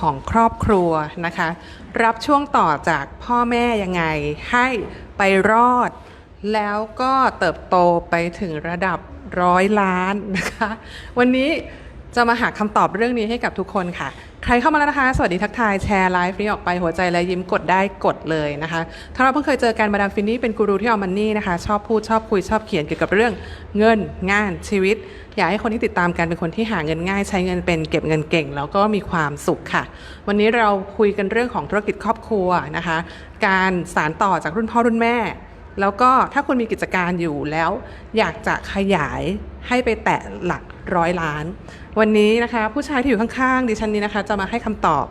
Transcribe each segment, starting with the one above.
ของครอบครัวนะคะ รับช่วงต่อจากพ่อแม่ยังไง ให้ไปรอด แล้วก็เติบโตไปถึงระดับร้อยล้านนะคะ วันนี้จะมาหาคำตอบเรื่องนี้ให้กับทุกคนค่ะ ใครเข้ามาแล้วนะคะ สวัสดีทักทายแชร์ไลฟ์นี้ออกไปหัวใจและยิ้มกดได้กดเลยนะคะถ้าเราเพิ่งเคยเจอกันมาดามฟินนี่เป็นกูรูที่เอามันนี่นะคะ ชอบพูดชอบคุยชอบเขียนเกี่ยวกับเรื่องเงินงานชีวิต อยากให้คนที่ติดตามกันเป็นคนที่หาเงินง่าย ใช้เงินเป็นเก็บเงินเก่ง แล้วก็มีความสุขค่ะ วันนี้เราคุยกันเรื่องของธุรกิจครอบครัวนะคะ การสานต่อจากรุ่นพ่อรุ่นแม่ แล้วก็ถ้าคุณมีกิจการอยู่แล้ว อยากจะขยายให้ไปแตะหลักร้อยล้าน วันนี้นะคะผู้ชายที่อยู่ข้างๆดิฉันนี้นะคะ จะมาให้คำตอบ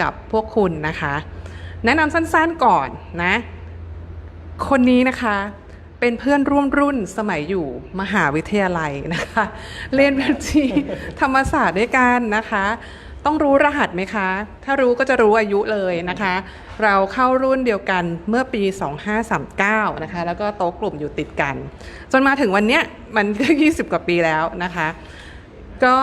กับพวกคุณนะคะ แนะนำสั้นๆก่อนนะ คนนี้นะคะเป็นเพื่อนร่วมรุ่นสมัยอยู่มหาวิทยาลัยนะคะ เรียนบัญชีธรรมศาสตร์ด้วยกันนะคะ ต้องรู้รหัสไหมคะ ถ้ารู้ก็จะรู้อายุเลยนะคะ เราเข้ารุ่นเดียวกันเมื่อปี 2539 นะคะ แล้วก็โต๊ะกลุ่มอยู่ติดกัน จนมาถึงวันเนี้ยมันก็ 20 กว่าปีแล้วนะคะ ก็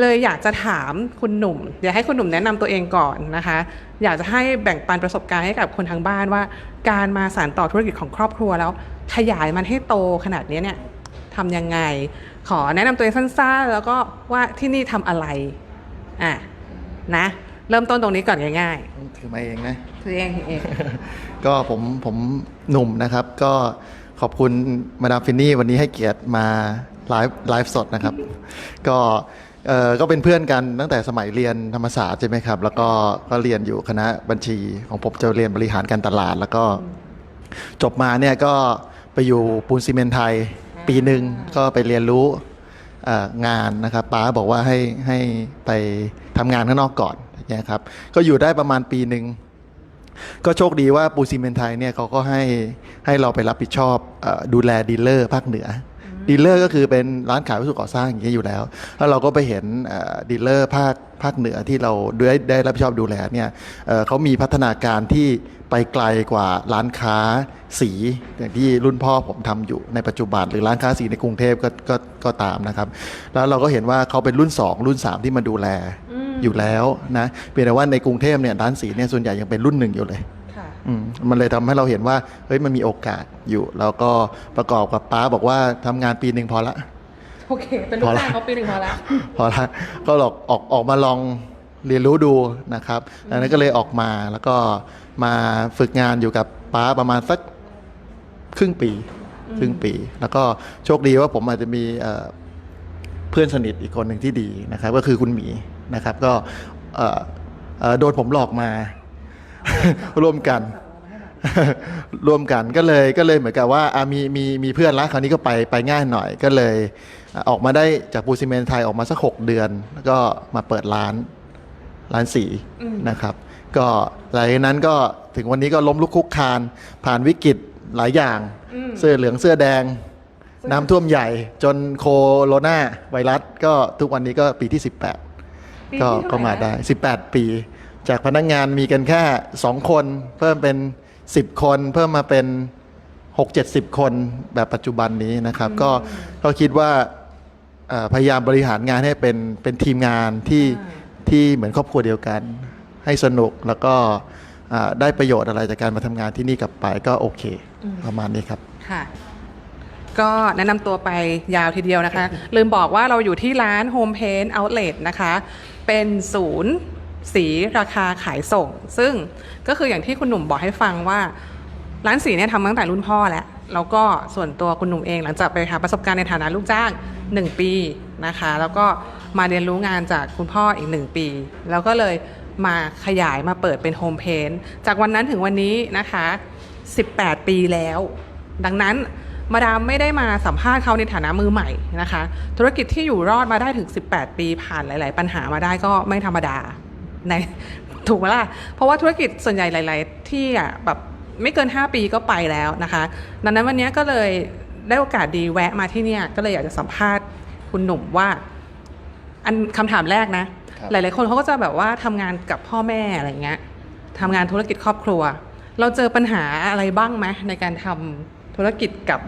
เลยอยากจะถามคุณหนุ่มอยากให้คุณหนุ่มแนะนำตัวเองก่อนนะคะ อยากจะให้แบ่งปันประสบการณ์ให้กับคนทางบ้านว่า การมาสานต่อธุรกิจของครอบครัวแล้ว ขยายมันให้โตขนาดนี้เนี่ยทำยังไง ขอแนะนำตัวเองสั้นๆ แล้วก็ว่าที่นี่ทำอะไร อะนะ เริ่มต้นตรงนี้ก่อนง่ายถือมาเองนะๆตัวเองตัวเอง ก็ผมผมหนุ่มนะครับ ก็ขอบคุณมาดามฟินนี่วันนี้ให้เกียรติมาไลฟ์ไลฟ์สดนะครับ ก็เออก็เป็นเพื่อนกันตั้งแต่สมัยเรียนธรรมศาสตร์ใช่ไหมครับ แล้วก็ก็เรียนอยู่คณะบัญชีของผมจะเรียนบริหารการตลาด แล้วก็จบมาเนี่ยก็ไปอยู่ปูนซีเมนต์ไทยปีหนึ่งก็ไปเรียนรู้เอ่อ งานนะครับป้าบอกว่าให้ให้ไปทำงานข้างนอกก่อนนะครับก็อยู่ได้ประมาณปีหนึ่งก็โชคดีว่าปูซีเมนไทยเนี่ยเขาก็ให้ให้เราไปรับผิดชอบอดูแลดีลเลอร์ภาคเหนือ ดีลเลอร์ก็คือเป็นร้านขายวัสดุก่อสร้างอย่างเงี้ยอยู่แล้ว แล้วเราก็ไปเห็นเอ่อดีลเลอร์ภาคภาคเหนือที่เราได้ได้รับผิดชอบดูแลเนี่ยเอ่อเขามีพัฒนาการที่ไปไกลกว่าร้านค้าสีอย่างที่รุ่นพ่อผมทำอยู่ในปัจจุบัน หรือร้านค้าสีในกรุงเทพก็ก็ก็ตามนะครับ แล้วเราก็เห็นว่าเขาเป็นรุ่น 2 รุ่น 3 ที่มาดูแลอยู่แล้วนะเพียงแต่ว่าในกรุงเทพเนี่ยร้านสีเนี่ยส่วนใหญ่ยังเป็นรุ่นหนึ่งอยู่เลยค่ะ อืมมันเลยทำให้เราเห็นว่าเฮ้ยมันมีโอกาสอยู่ แล้วก็ประกอบกับป้าบอกว่าทำงานปีหนึ่งพอละโอเค เป็นลูกจ้างเขาปีหนึ่งพอแล้วพอละก็หลอกออกออกมาลองเรียนรู้ดูนะครับดังนั้นก็เลยออกมาแล้วก็มาฝึกงานอยู่กับป้าประมาณสักครึ่งปีครึ่งปี แล้วก็โชคดีว่าผมอาจจะมีเอ่อเพื่อนสนิทอีกคนหนึ่งที่ดีนะครับ ก็คือคุณหมีนะครับ ก็เอ่อเอ่อโดนผมหลอกมา ร่วมกันร่วมกันก็เลยก็เลยเหมือนกับว่าอะมีมีมีเพื่อนละคราวนี้ก็ไปไปง่ายหน่อยก็เลยอะออกมาได้จากปูซิเมนต์ไทยออกมาสักหกเดือนแล้วก็มาเปิดร้านร้านสีนะครับ ก็หลังจากนั้นก็ถึงวันนี้ก็ล้มลุกคลุกคลาน ผ่านวิกฤตหลายอย่าง เสื้อเหลืองเสื้อแดง น้ำท่วมใหญ่ จนโคโรนาไวรัส ก็ทุกวันนี้ก็ปีที่ 18ปีก็ที่เท่าไหร่ก็มานะได้ 18 ปี จากพนักงานมีกันแค่ 2 คน เพิ่มเป็น 10 คน เพิ่มมาเป็น 6 70 คนแบบปัจจุบันนี้นะครับ ก็ก็คิดว่าเอ่อพยายามบริหารงานให้เป็นเป็นทีมงานที่ที่เหมือนครอบครัวเดียวกัน ให้สนุกแล้วก็อ่าได้ประโยชน์อะไรจากการมาทำงานที่นี่กลับไปก็โอเค ประมาณนี้ครับค่ะก็แนะนำตัวไปยาวทีเดียวนะคะ ลืมบอกว่าเราอยู่ที่ร้าน Home Paint Outlet นะคะ เป็นศูนย์ สีราคาขายส่ง ซึ่งก็คืออย่างที่คุณหนุ่มบอกให้ฟังว่า ร้านสีเนี่ยทำตั้งแต่รุ่นพ่อแล้วแล้วก็ส่วนตัวคุณหนุ่มเองหลังจากไปหาประสบการณ์ในฐานะลูกจ้าง 1 ปีนะคะ แล้วก็มาเรียนรู้งานจากคุณพ่ออีก 1 ปี แล้วก็เลยมาขยายมาเปิดเป็นโฮมเพนจากวันนั้นถึงวันนี้นะคะ 18 ปีแล้ว ดังนั้นมาดามไม่ได้มาสัมภาษณ์เขาในฐานะมือใหม่นะคะ ธุรกิจที่อยู่รอดมาได้ถึง 18 ปีผ่านหลาย ๆ ปัญหามาได้ก็ไม่ธรรมดา ในถูกไหมล่ะ เพราะว่าธุรกิจส่วนใหญ่หลาย ๆ ที่อะแบบไม่เกิน 5 ปีก็ไปแล้วนะคะ ดังนั้นวันนี้ก็เลยได้โอกาสดีแวะมาที่เนี่ยก็เลยอยากจะสัมภาษณ์คุณหนุ่มว่า อันคำถามแรกนะครับหลาย ๆ คนเขาก็จะแบบว่าทำงานกับพ่อแม่อะไรเงี้ยทำงานธุรกิจครอบครัว เราเจอปัญหาอะไรบ้างไหมในการทำธุรกิจกับ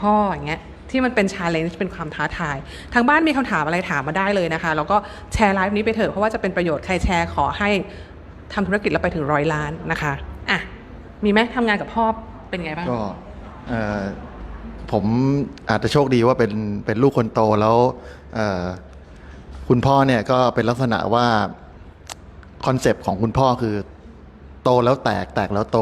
พ่ออย่างเงี้ย ที่มันเป็นชาเลนจ์เป็นความท้าทาย ทางบ้านมีคำถามอะไรถามมาได้เลยนะคะ แล้วก็แชร์ไลฟ์นี้ไปเถอะเพราะว่าจะเป็นประโยชน์ใครแชร์ขอให้ทำธุรกิจแล้วไปถึงร้อยล้านนะคะอะมีไหมทำงานกับพ่อเป็นไงบ้างก็ผมอาจจะโชคดีว่าเป็นเป็นลูกคนโตแล้วคุณพ่อเนี่ยก็เป็นลักษณะว่าคอนเซปต์ของคุณพ่อคือ โตแล้วแตกแตกแล้วโต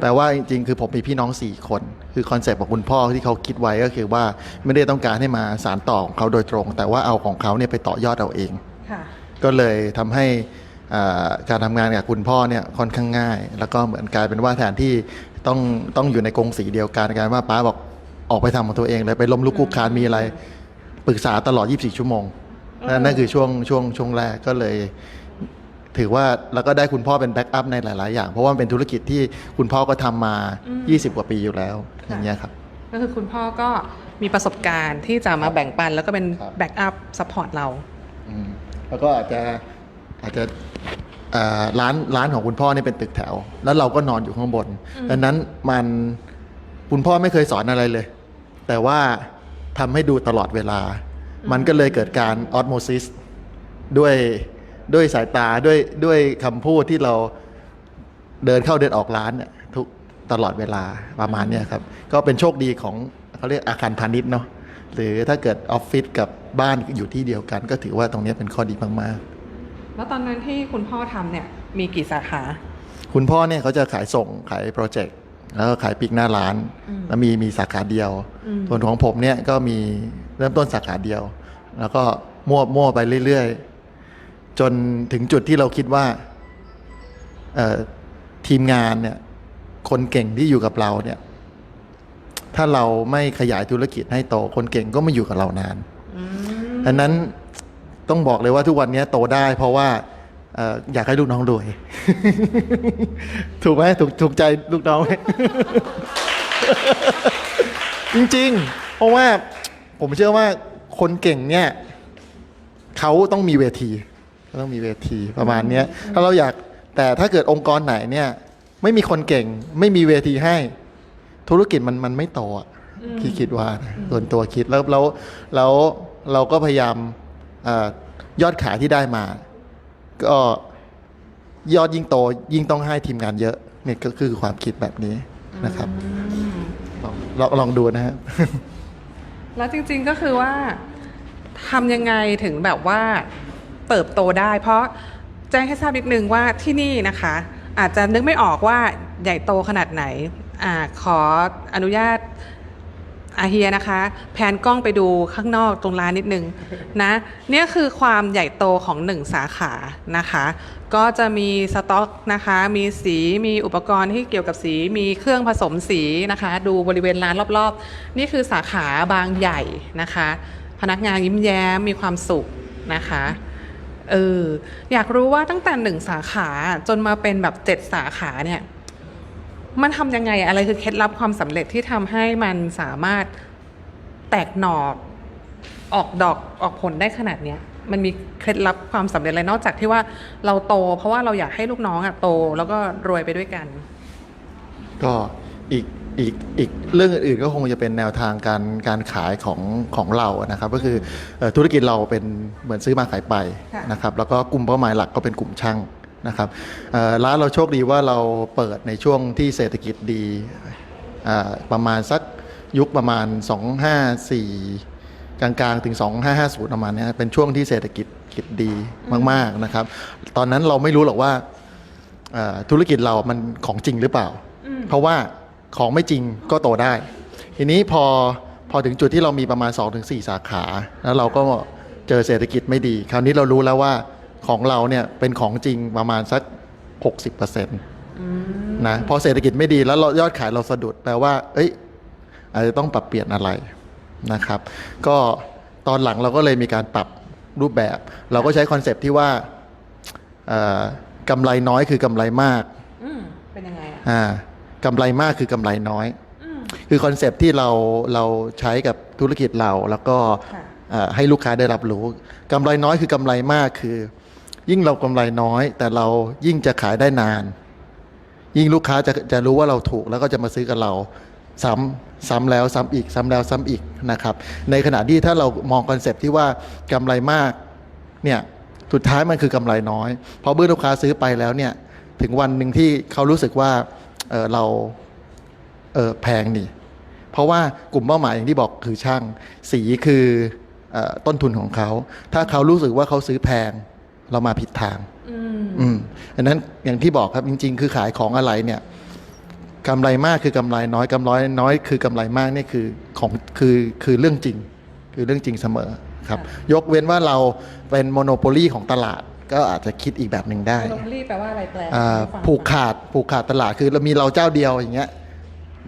แปลว่าจริงๆ คือผมมีพี่น้องสี่คน คือคอนเซปต์ของคุณพ่อที่เขาคิดไว้ก็คือว่าไม่ได้ต้องการให้มาสารต่อของเขาโดยตรง แต่ว่าเอาของเขาเนี่ยไปต่อยอดเอาเองค่ะก็เลยทำให้อ่าการทำงานกับคุณพ่อเนี่ยค่อนข้างง่าย แล้วก็เหมือนกลายเป็นว่าแทนที่ต้องต้องอยู่ในกรงสีเดียวกันกลายเป็นว่าป้าบอกออกไปทำของตัวเองเลยไปล้มลุกคลุกคลานมีอะไรปรึกษาตลอด 24 ชั่วโมงนั่นนั่นคือช่วงช่วงช่วงแรกก็เลย ถือว่าแล้วก็ได้คุณพ่อเป็นแบ็กอัพในหลาย ๆ อย่าง เพราะว่ามันเป็นธุรกิจที่คุณพ่อก็ทำมา20 กว่าปีอยู่แล้วอย่างเงี้ยครับ ก็คือคุณพ่อก็มีประสบการณ์ที่จะมาแบ่งปัน แล้วก็เป็นครับ แบ็กอัพซัพพอร์ตเรา อืมแล้วก็อาจจะอาจจะอ่าร้านร้านของคุณพ่อนี่เป็นตึกแถว แล้วเราก็นอนอยู่ข้างบน ดังนั้นมันคุณพ่อไม่เคยสอนอะไรเลย แต่ว่าทำให้ดูตลอดเวลา มันก็เลยเกิดการออสโมซิสด้วย ด้วยสายตาด้วยด้วยคำพูดที่เราเดินเข้าเดินออกร้านเนี่ยทุกตลอดเวลาประมาณเนี้ยครับ ก็เป็นโชคดีของเขาเรียกอาคารพาณิชย์เนาะหรือถ้าเกิดออฟฟิศกับบ้านอยู่ที่เดียวกัน ก็ถือว่าตรงเนี้ยเป็นข้อดีมากแล้วตอนนั้นที่คุณพ่อทำเนี่ยมีกี่สาขา ๆ คุณพ่อเนี่ยเขาจะขายส่งขายโปรเจกต์แล้วก็ขายปีกหน้าร้านแล้วมีมีสาขาเดียวส่วนของผมเนี่ยก็มีเริ่มต้นสาขาเดียว แล้วก็มั่วมั่วไปเรื่อยๆ จนถึงจุดที่เราคิดว่าเอ่อทีมงานเนี่ยคนเก่งที่อยู่กับเราเนี่ย ถ้าเราไม่ขยายธุรกิจให้โต คนเก่งก็ไม่อยู่กับเรานานดังนั้นต้องบอกเลยว่าทุกวันนี้โตได้เพราะว่าเอ่ออยากให้ลูกน้องรวย ถูกไหมถูกถูกใจลูกน้องไหมจริง ๆ เพราะว่าผมเชื่อว่าคนเก่งเนี่ยเขาต้องมีเวที เขาต้องมีเวทีประมาณเนี้ยถ้าเราอยากแต่ถ้าเกิดองค์กรไหนเนี่ย ไม่มีคนเก่ง ไม่มีเวทีให้ ธุรกิจมันมันไม่โตอะคิดคิดว่านะส่วนตัวคิดแล้วแล้วแล้วเราก็พยายามเออยอดขายที่ได้มา ก็ยอดยิ่งโตยิ่งต้องให้ทีมงานเยอะเนี่ยก็คือความคิดแบบนี้นะครับลองลองลองดูนะฮะแล้วจริงๆก็คือว่าทำยังไงถึงแบบว่า เติบโตได้ เพราะแจ้งให้ทราบนิดนึงว่าที่นี่นะคะ อาจจะนึกไม่ออกว่าใหญ่โตขนาดไหนอ่าขออนุญาตอาเฮียนะคะ แพนกล้องไปดูข้างนอกตรงร้านนิดนึงนะเนี่ยคือความใหญ่โตของหนึ่งสาขานะคะ ก็จะมีสต็อกนะคะ มีสีมีอุปกรณ์ที่เกี่ยวกับสีมีเครื่องผสมสีนะคะ ดูบริเวณร้านรอบๆ นี่คือสาขาบางใหญ่นะคะ พนักงานยิ้มแย้มมีความสุขนะคะ เออ อยากรู้ว่าตั้งแต่หนึ่งสาขาจนมาเป็นแบบเจ็ดสาขาเนี่ย มันทำยังไงอะไรคือเคล็ดลับความสำเร็จที่ทำให้มันสามารถแตกหน่อออกดอกออกผลได้ขนาดเนี้ยมันมีเคล็ดลับความสำเร็จอะไรนอกจากที่ว่าเราโต เพราะว่าเราอยากให้ลูกน้องอะโตแล้วก็รวยไปด้วยกัน ก็อีก อีกอีกเรื่องอื่นๆก็คงจะเป็นแนวทางการการขายของของเรานะครับ ก็คือเอ่อธุรกิจเราเป็นเหมือนซื้อมาขายไปค่ะ นะครับแล้วก็กลุ่มเป้าหมายหลักก็เป็นกลุ่มช่างนะครับเอ่อร้านเราโชคดีว่าเราเปิดในช่วงที่เศรษฐกิจดีอ่าประมาณสักยุคประมาณ 254 กลางๆ ถึง 2550 ประมาณเนี้ยเป็นช่วงที่เศรษฐกิจกิจดีมากๆนะครับ ตอนนั้นเราไม่รู้หรอกว่า เอ่อธุรกิจเรามันของจริงหรือเปล่า เพราะว่า ของไม่จริงก็โตได้ ทีนี้พอพอถึงจุดที่เรามีประมาณ 2-4 สาขา แล้วเราก็เจอเศรษฐกิจไม่ดี คราวนี้เรารู้แล้วว่าของเราเนี่ยเป็นของจริงประมาณสัก 60%นะพอเศรษฐกิจไม่ดีแล้วเรายอดขายเราสะดุดแปลว่า เอ้ยอาจจะต้องปรับเปลี่ยนอะไรนะครับ ก็ตอนหลังเราก็เลยมีการปรับรูปแบบ เราก็ใช้คอนเซปต์ที่ว่าเอ่อกำไรน้อยคือกำไรมากอืมเป็นยังไงอะอ่า กำไรมากคือกำไรน้อย คือคอนเซปต์ที่เราเราใช้กับธุรกิจเราแล้วก็ค่ะเอ่อให้ลูกค้าได้รับรู้กำไรน้อยคือกำไรมากคือ ยิ่งเรากำไรน้อย แต่เรายิ่งจะขายได้นาน ยิ่งลูกค้าจะจะรู้ว่าเราถูกแล้วก็จะมาซื้อกับเราซ้ำซ้ำแล้วซ้ำอีกซ้ำแล้วซ้ำอีกนะครับ ในขณะที่ถ้าเรามองคอนเซปต์ที่ว่ากำไรมากเนี่ยสุดท้ายมันคือกำไรน้อยเพราะเมื่อลูกค้าซื้อไปแล้วเนี่ยถึงวันหนึ่งที่เขารู้สึกว่า เอ่อเราเออแพงนี่ เพราะว่ากลุ่มเป้าหมายอย่างที่บอกคือช่าง สีคือเออต้นทุนของเขา ถ้าเขารู้สึกว่าเขาซื้อแพงเรามาผิดทาง อืมอืมดังนั้นอย่างที่บอกครับจริง ๆ คือขายของอะไรเนี่ยกำไรมากคือกำไรน้อยกำไรน้อยคือกำไรมากนี่คือของคือคือเรื่องจริง คือเรื่องจริงเสมอครับ ยกเว้นว่าเราเป็นโมโนโปลีของตลาด ก็อาจจะคิดอีกแบบหนึ่งได้โมโนโพลีแปลว่าอะไรแปลอ่าให้ฟังผูกขาดผูกขาดตลาดคือเรามีเราเจ้าเดียวอย่างเงี้ย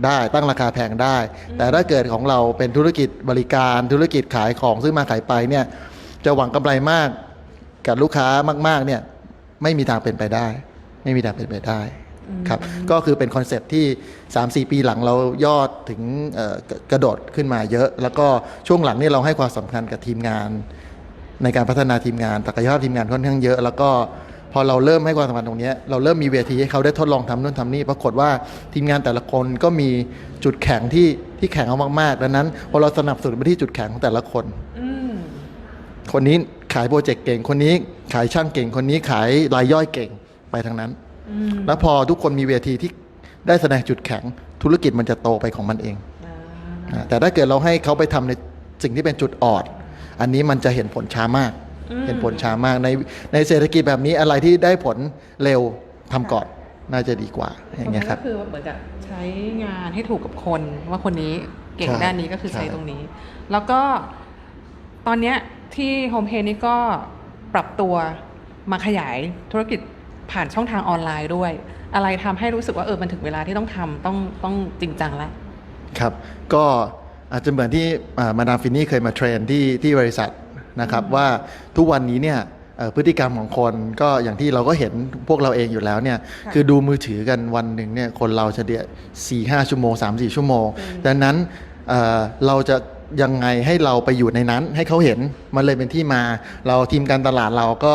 ได้ตั้งราคาแพงได้ แต่ถ้าเกิดของเราเป็นธุรกิจบริการธุรกิจขายของซื้อมาขายไปเนี่ยจะหวังกำไรมากกับลูกค้ามาก ๆเนี่ยไม่มีทางเป็นไปได้ ไม่มีทางเป็นไปได้ครับก็คือเป็นคอนเซปต์ที่ 3-4 ปีหลังเรายอดถึงเอ่อกระกระโดดขึ้นมาเยอะ แล้วก็ช่วงหลังนี่เราให้ความสำคัญกับทีมงาน ในการพัฒนาทีมงานศักยภาพทีมงานค่อนข้างเยอะ แล้วก็พอเราเริ่มให้ความสำคัญตรงเนี้ยเราเริ่มมีเวทีให้เขาได้ทดลองทำนู่นทำนี่ปรากฏว่าทีมงานแต่ละคนก็มีจุดแข็งที่ที่แข็งเอามากๆดังนั้นพอเราสนับสนุนไปที่จุดแข็งของแต่ละคนอืมคนนี้ขายโปรเจกต์เก่งคนนี้ ขายช่างเก่งคนนี้ขายรายย่อยเก่งไปทางนั้นอืมแล้วพอทุกคนมีเวทีที่ได้แสดงจุดแข็งธุรกิจมันจะโตไปของมันเองอ่าอ่าแต่ถ้าเกิดเราให้เขาไปทำในสิ่งที่เป็นจุดอ่อน อันนี้มันจะเห็นผลช้ามาก เห็นผลช้ามากในในเศรษฐกิจแบบนี้อะไรที่ได้ผลเร็วทำก่อนน่าจะดีกว่าอย่างเงี้ยครับก็คือเหมือนกับใช้งานให้ถูกกับคนว่าคนนี้เก่งใช่ด้านนี้ก็คือใช้ใช่ตรงนี้ แล้วก็ตอนเนี้ยที่โฮมเพนี่ก็ปรับตัวมาขยายธุรกิจผ่านช่องทางออนไลน์ด้วย อะไรทำให้รู้สึกว่าเออมันถึงเวลาที่ต้องทำต้องต้องจริงจังแล้วครับ ก็ อาจจะเหมือนที่อ่ามาดามฟินนี่เคยมาเทรนที่ที่บริษัทนะครับว่าทุกวันนี้เนี่ยเอ่อพฤติกรรมของคนก็อย่างที่เราก็เห็นพวกเราเองอยู่แล้วเนี่ยค่ะคือดูมือถือกันวันหนึ่งเนี่ยคนเราเฉลี่ย4 5ชั่วโมง3 4ชั่วโมง ดังนั้นเอ่อเราจะยังไงให้เราไปอยู่ในนั้นให้เขาเห็นมันเลยเป็นที่มา เราทีมการตลาดเราก็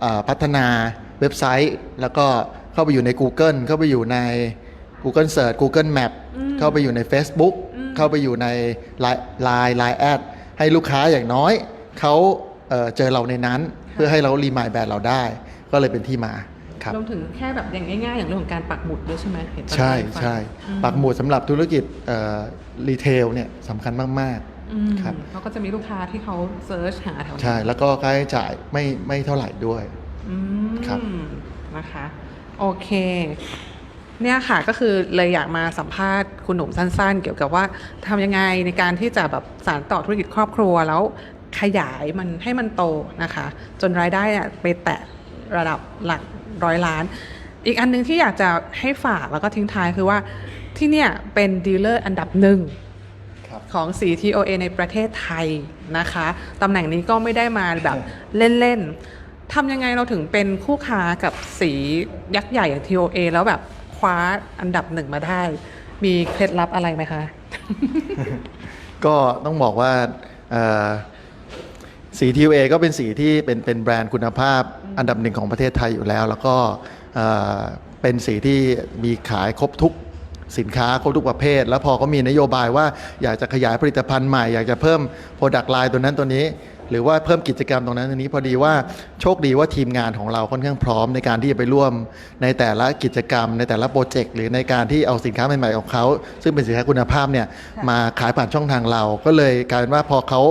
เอ่อพัฒนาเว็บไซต์ แล้วก็เข้าไปอยู่ใน Google เข้าไปอยู่ใน Google Search Google Map เข้าไปอยู่ใน Facebook เข้าไปอยู่ใน Line Line Line แอดให้ลูกค้าอย่างน้อยเขาเอ่อเจอเราในนั้น เพื่อให้เรารีมายแบรนด์เราได้ ก็เลยเป็นที่มาครับรวมถึงแค่แบบอย่างง่าย ๆ อย่างเรื่องของการปักหมุดด้วยใช่ไหมเห็นตอนใช่ที่ฟังใช่อืมปักหมุดสำหรับธุรกิจรีเทลเนี่ยสำคัญมากอืมครับเขาก็จะมีลูกค้าที่เขาเซิร์ชหาแถวๆนั้นใช่ แล้วก็ค่าใช้จ่ายไม่ไม่เท่าไหร่ด้วยอืมครับนะคะ โอเค เนี่ยค่ะก็คือเลยอยากมาสัมภาษณ์คุณหนุ่มสั้นๆ เกี่ยวกับว่าทำยังไงในการที่จะแบบสานต่อธุรกิจครอบครัวแล้วขยายมันให้มันโตนะคะ จนรายได้อะไปแตะระดับหลักร้อยล้าน อีกอันหนึงที่อยากจะให้ฝากแล้วก็ทิ้งท้ายคือว่าที่เนี่ยเป็นดีลเลอร์อันดับหนึ่งของสี TOA ในประเทศไทยนะคะตำแหน่งนี้ก็ไม่ได้มาแบบเล่น ๆทำยังไงเราถึงเป็นคู่ค้ากับสียักษ์ใหญ่อย่าง TOA แล้วแบบ คว้าอันดับหนึ่งมาได้ มีเคล็ดลับอะไรไหมคะ ก็ต้องบอกว่าสีทีเอก็เป็นสีที่เป็นเป็นแบรนด์คุณภาพอันดับหนึ่งของประเทศไทยอยู่แล้ว แล้วก็เป็นสีที่มีขายครบทุกสินค้าครบทุกประเภท แล้วพอเขามีนโยบายว่าอยากจะขยายผลิตภัณฑ์ใหม่ อยากจะเพิ่ม Product Line ตัวนั้นตัวนี้ หรือว่าเพิ่มกิจกรรมตรงนั้นตรงนี้พอดีว่าโชคดีว่าทีมงานของเราค่อนข้างพร้อมในการที่จะไปร่วมในแต่ละกิจกรรม ในแต่ละโปรเจกต์หรือในการที่เอาสินค้าใหม่ ๆ ของเขาซึ่งเป็นสินค้าคุณภาพเนี่ยมาขายผ่านช่องทางเรา ก็เลยกลายเป็นว่าพอเขา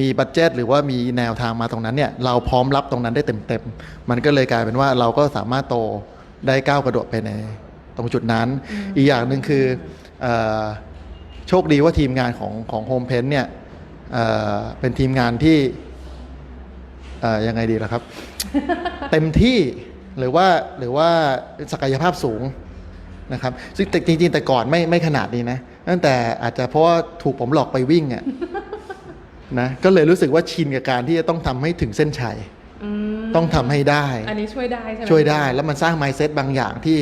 มีบัตเจตหรือว่ามีแนวทางมาตรงนั้นเนี่ยเราพร้อมรับตรงนั้นได้เต็มๆมันก็เลยกลายเป็นว่าเราก็สามารถโตได้ก้าวกระโดดไปในตรงจุดนั้น อีกอย่างหนึ่งคือเออโชคดีว่าทีมงานของของโฮมเพนเนี่ย เอ่อเป็นทีมงานที่เอ่อยังไงดีล่ะครับ เต็มที่หรือว่าหรือว่าศักยภาพสูงนะครับซึ่งแต่จริง ๆ แต่ก่อนไม่ไม่ขนาดนี้นะตั้งแต่อาจจะเพราะว่าถูกผมหลอกไปวิ่งอะนะก็เลยรู้สึกว่าชินกับการที่จะต้องทำให้ถึงเส้นชัยอืมต้องทำให้ได้ อันนี้ช่วยได้ใช่ไหมช่วยได้แล้วมันสร้าง mindset บางอย่างที่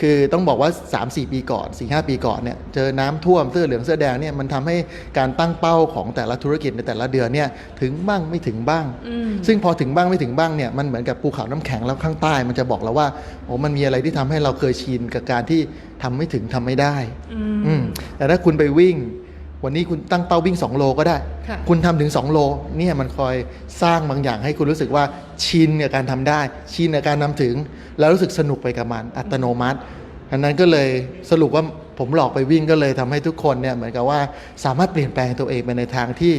คือต้องบอกว่า 3-4 ปีก่อน 4-5 ปีก่อนเนี่ยเจอน้ำท่วมเสื้อเหลืองเสื้อแดงเนี่ยมันทำให้การตั้งเป้าของแต่ละธุรกิจในแต่ละเดือนเนี่ยถึงบ้างไม่ถึงบ้างอืมซึ่งพอถึงบ้างไม่ถึงบ้างเนี่ยมันเหมือนกับภูเขาน้ำแข็งแล้วข้างใต้ มันจะบอกเราว่าโอ้มันมีอะไรที่ทำให้เราเคยชินกับการที่ทำไม่ถึงทำไม่ได้อืมอืมแต่ถ้าคุณไปวิ่ง วันนี้คุณตั้งเป้าวิ่ง 2 โลก็ได้ค่ะคุณทำถึง 2 โลเนี่ยมันคอยสร้างบางอย่างให้คุณรู้สึกว่าชินกับการทำได้ ชินกับการนำถึง แล้วรู้สึกสนุกไปกับมันอัตโนมัติ อันนั้นก็เลยสรุปว่าผมหลอกไปวิ่งก็เลยทำให้ทุกคนเนี่ยเหมือนกับว่าสามารถเปลี่ยนแปลงตัวเองไปในทางที่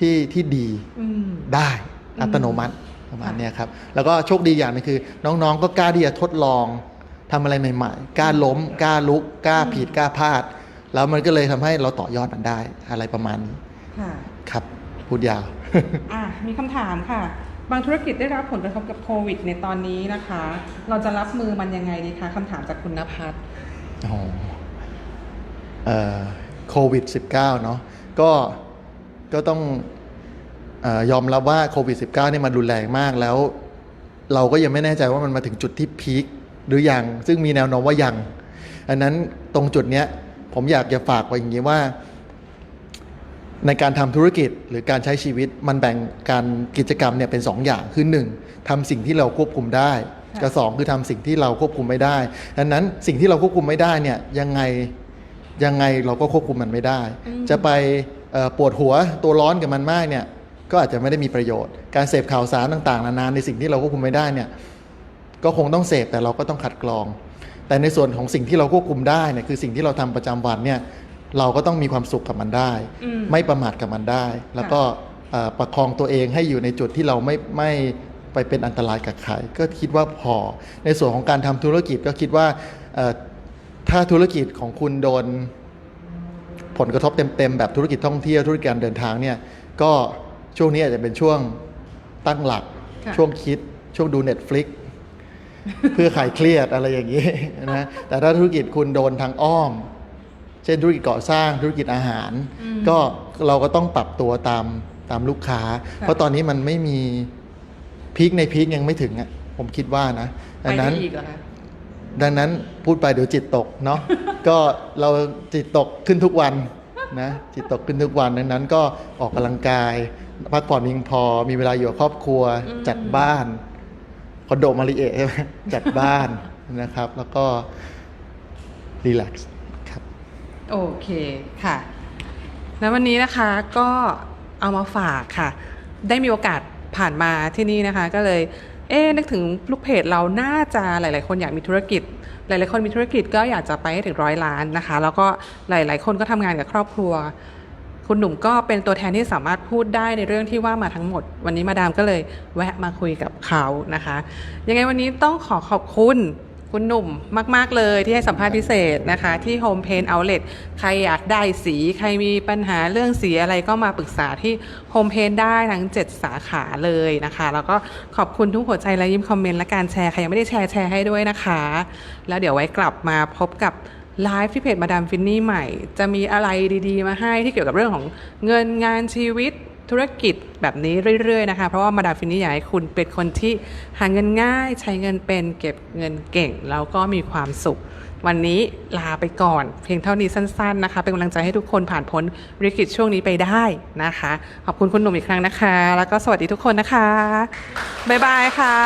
ที่ที่ดีอืมได้อัตโนมัติประมาณเนี้ยครับ แล้วก็โชคดีอย่างหนึงคือ น้องๆ ก็กล้าที่จะทดลองทำอะไรใหม่ ๆ กล้าล้ม กล้าลุก กล้าผิด กล้าพลาด แล้วมันก็เลยทำให้เราต่อยอดมันได้อะไรประมาณนี้ค่ะครับ พูดยาวอะมีคำถามค่ะ บางธุรกิจได้รับผลกระทบกับโควิด ในตอนนี้นะคะ เราจะรับมือมันยังไงดีคะคำถามจากคุณนภัสอ๋อเอ่อโควิด -19 เนาะก็ก็ต้องเออยอมรับว่าโควิด -19 เนี่ยมันรุนแรงมากแล้ว เราก็ยังไม่แน่ใจว่ามันมาถึงจุดที่พีคหรือยัง ซึ่งมีแนวโน้มว่ายัง อันนั้นตรงจุดเนี้ย ผมอยากจะฝากไว้อย่างนี้ว่า ในการทำธุรกิจหรือการใช้ชีวิตมันแบ่งการกิจกรรมเนี่ยเป็น2อย่างคือ1ทำสิ่งที่เราควบคุมได้ค่ะกับสองคือทำสิ่งที่เราควบคุมไม่ได้ดังนั้นสิ่งที่เราควบคุมไม่ได้เนี่ยยังไงยังไงเราก็ควบคุมมันไม่ได้ จะไปเอ่อปวดหัวตัวร้อนกับมันมากเนี่ยก็อาจจะไม่ได้มีประโยชน์ การเสพข่าวสารต่างๆ นานาในสิ่งที่เราควบคุมไม่ได้เนี่ยก็คงต้องเสพแต่เราก็ต้องขัดกรอง แต่ในส่วนของสิ่งที่เราควบคุมได้เนี่ยคือสิ่งที่เราทำประจำวันเนี่ยเราก็ต้องมีความสุขกับมันได้อืมไม่ประมาทกับมันได้ แล้วก็เอ่อประคองตัวเองให้อยู่ในจุดที่เราไม่ไม่ไปเป็นอันตรายกับใครก็คิดว่าพอ ในส่วนของการทำธุรกิจก็คิดว่าเอ่อถ้าธุรกิจของคุณโดนผลกระทบเต็มๆแบบธุรกิจท่องเที่ยวธุรกิจการเดินทางเนี่ยก็ช่วงนี้อาจจะเป็นช่วงตั้งหลักค่ะช่วงคิด ช่วงดู Netflix เพื่อคลายเครียดอะไรอย่างนี้นะแต่ถ้าธุรกิจคุณโดนทางอ้อม เช่นธุรกิจก่อสร้างธุรกิจอาหาร ก็เราก็ต้องปรับตัวตามตามลูกค้า เพราะตอนนี้มันไม่มีพีคในพีคยังไม่ถึงอะผมคิดว่านะไปดังได้นั้นอีกเหรอคะดังนั้นพูดไปเดี๋ยวจิตตกเนาะก็เราจิตตกขึ้นทุกวันนะจิตตกขึ้นทุกวันดังนั้นก็ออกกำลังกายพักผ่อนเพียงพอมีเวลาอยู่กับครอบครัวจัดบ้าน คอนโดมาริเอะใช่ไหมจัดบ้านนะครับ แล้วก็รีแลกซ์ครับ โอเคค่ะ แล้ววันนี้นะคะก็เอามาฝากค่ะ ได้มีโอกาสผ่านมาที่นี่นะคะ ก็เลยเอ๊นึกถึงลูกเพจเราน่าจะหลาย ๆ คนอยากมีธุรกิจ หลาย ๆ คนมีธุรกิจก็อยากจะไปให้ถึงร้อยล้านนะคะ แล้วก็หลาย ๆ คนก็ทำงานกับครอบครัว คุณหนุ่มก็เป็นตัวแทนที่สามารถพูดได้ในเรื่องที่ว่ามาทั้งหมด วันนี้มาดามก็เลยแวะมาคุยกับเขานะคะ ยังไงวันนี้ต้องขอขอบคุณคุณหนุ่มมาก ๆ เลยที่ให้สัมภาษณ์พิเศษนะคะ ที่ Home Paint Outlet ใครอยากได้สี ใครมีปัญหาเรื่องสีอะไรก็มาปรึกษาที่ Home Paint ได้ทั้ง 7 สาขาเลยนะคะ แล้วก็ขอบคุณทุกหัวใจและยิ้มคอมเมนต์และการแชร์ ใครยังไม่ได้แชร์แชร์ให้ด้วยนะคะ แล้วเดี๋ยวไว้กลับมาพบกับ ไลฟ์ที่เพจมาดามฟินนี่ใหม่ จะมีอะไรดีๆ มาให้ที่เกี่ยวกับเรื่องของเงินงานชีวิตธุรกิจแบบนี้เรื่อยๆนะคะ เพราะว่ามาดามฟินนี่อยากให้คุณเป็นคนที่หาเงินง่ายใช้เงินเป็นเก็บเงินเก่ง แล้วก็มีความสุข วันนี้ลาไปก่อน เพียงเท่านี้สั้นๆนะคะ เป็นกำลังใจให้ทุกคนผ่านพ้นวิกฤตช่วงนี้ไปได้นะคะ ขอบคุณคุณหนุ่มอีกครั้งนะคะ แล้วก็สวัสดีทุกคนนะคะ บ๊ายบายค่ะ